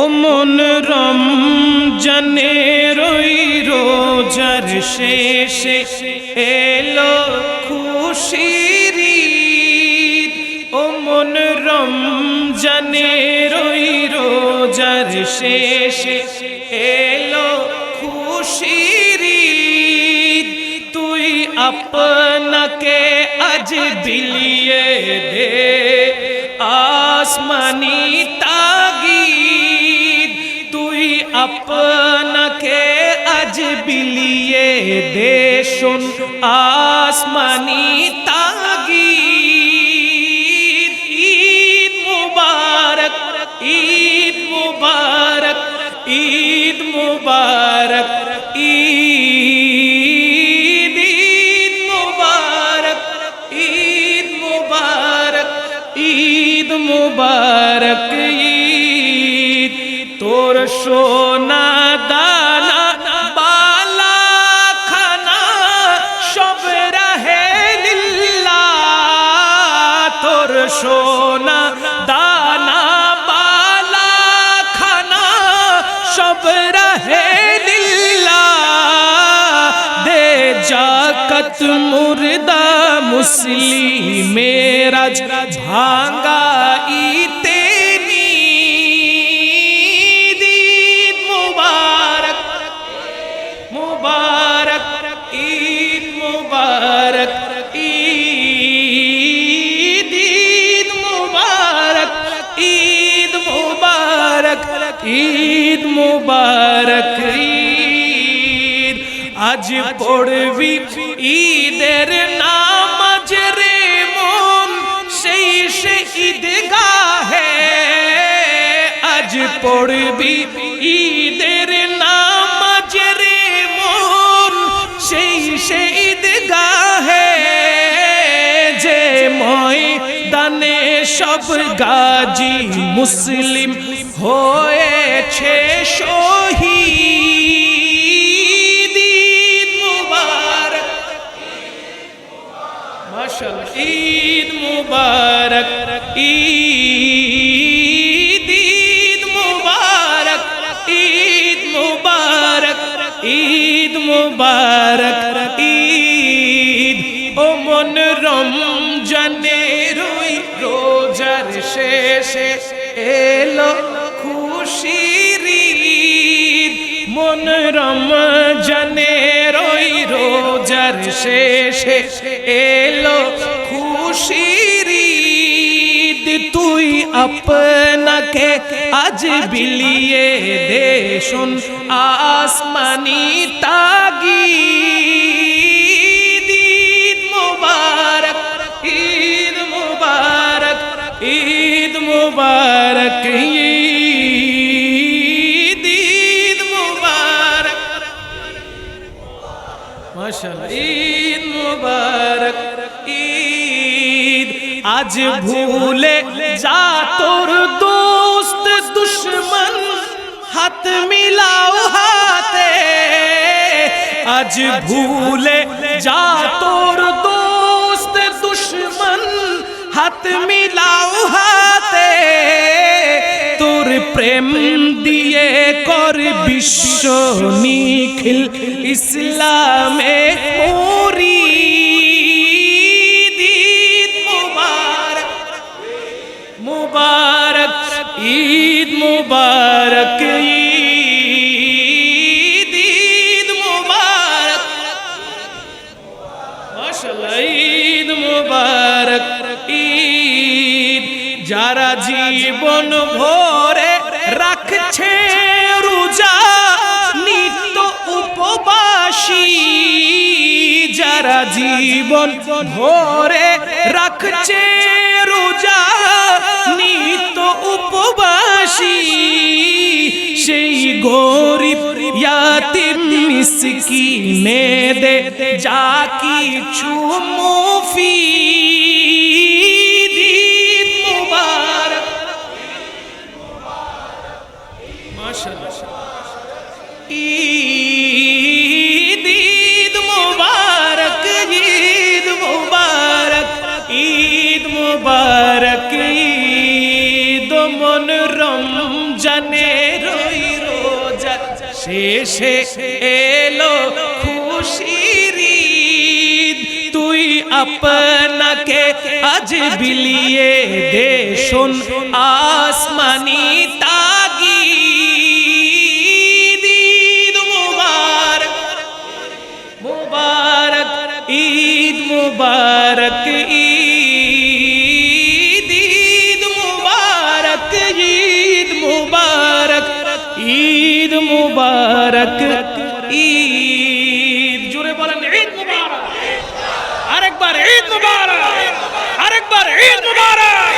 ও মন রমজানের ওই রোজার শেষে এলো ঈদ। ও মন রমজানের ওই রোজার শেষে এলো ঈদ। তুই আপনাকে আজ বিলিয়ে দে আসমানি আপনাকে আজ বিলিয়ে দে শোন আসমানি তাগিদ ঈদ মুবারক ঈদ মুবারক ঈদ মুবারক ঈদ ঈদ মুবারক ঈদ মুবারক ঈদ মুবারক ঈদ তোর সোনা দানা, বালা খানা, সব রহে লিল্লাহ তোর সোনা দানা, বালা খানা, সব রহে লিল্লাহ দে জাকত মুর্দা মুসলিমেরাজ ভাঙ্গা ইতে মুবারক, ঈদ ঈদ মুবারক ঈদ মুবারক ঈদ মুবারক, ঈদ। আজ পড়বি ঈদের নামাজ রে মন, সেই সে ঈদগাহে। আজ পড়বি ঈদের সব গাজী মুসলিম হয়েছে শহীদ মুবারক। মাশাআল্লাহ, ঈদ মুবারক, ঈদ ঈদ মুবারক ঈদ মুবারক ঈদ মুবারক। শেষে এলো খুশির মন রমজানের ওই রোজার শেষে এলো খুশির তুই আপনাকে আজ বিলিয়ে দে, শুন, আসমানি ঈদ মুবারক। মাশাআল্লাহ, ঈদ মুবারক। ঈদ আজ ভুলে যা তোর দোস্ত দুশ্মন, হাত মিলাও হাতে। আজ ভুলে যা তোর দোস্ত দুশ্মন, হাত মিলাও হাতে। প্রেম দিয়ে কর বিশ্ব নিখিল ইসলামে মোরি মুবারক। মুবারক, ঈদ মুবারক, ঈদ ঈদ মুবারক। মাশাআল্লাহ, ঈদ মুবারক, ঈদ। যারা জীবন ভরে রাখছে রোজা, নিত্য উপবাসী। যারা জীবন ভরে রাখছে রোজা, নিত্য উপবাসী, সেই গরিব ইয়াতিম, মিসকিনে দে যা কিছু মুবারক ঈদ মন রমজানে শেষে এলো খুশির তুই আপনাকে আজ বিলিয়ে দে শোন আসমানি তাগি ঈদ মুবারক ঈদ মুবারক ঈদ মুবারক ঈদ। জোরে বলেন ঈদ মুবারক। আরেকবার ঈদ মুবারক। আরেকবার ঈদ মুবারক।